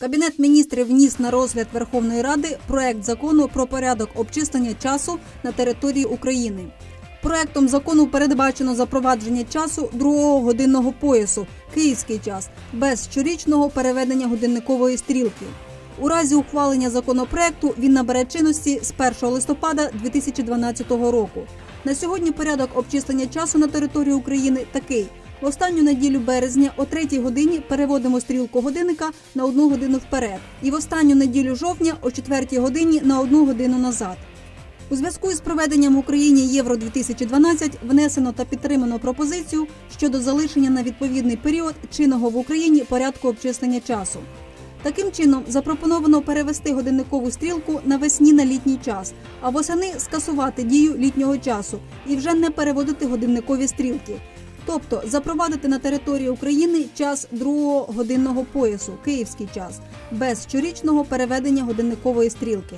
Кабінет міністрів вніс на розгляд Верховної Ради проект закону про порядок обчислення часу на території України. Проектом закону передбачено запровадження часу другого годинного поясу київський час без щорічного переведення годинникової стрілки. У разі ухвалення законопроекту він набере чинності з 1 листопада 2012 року. На сьогодні порядок обчислення часу на території України такий: в останню неділю березня о 3 годині переводимо стрілку годинника на одну годину вперед, і в останню неділю жовтня о 4 годині на одну годину назад. У зв'язку із проведенням в Україні Євро 2012 внесено та підтримано пропозицію щодо залишення на відповідний період чинного в Україні порядку обчислення часу. Таким чином запропоновано перевести годинникову стрілку навесні на літній час, а восени скасувати дію літнього часу і вже не переводити годинникові стрілки. Тобто запровадити на території України час другого годинного поясу, київський час, без щорічного переведення годинникової стрілки.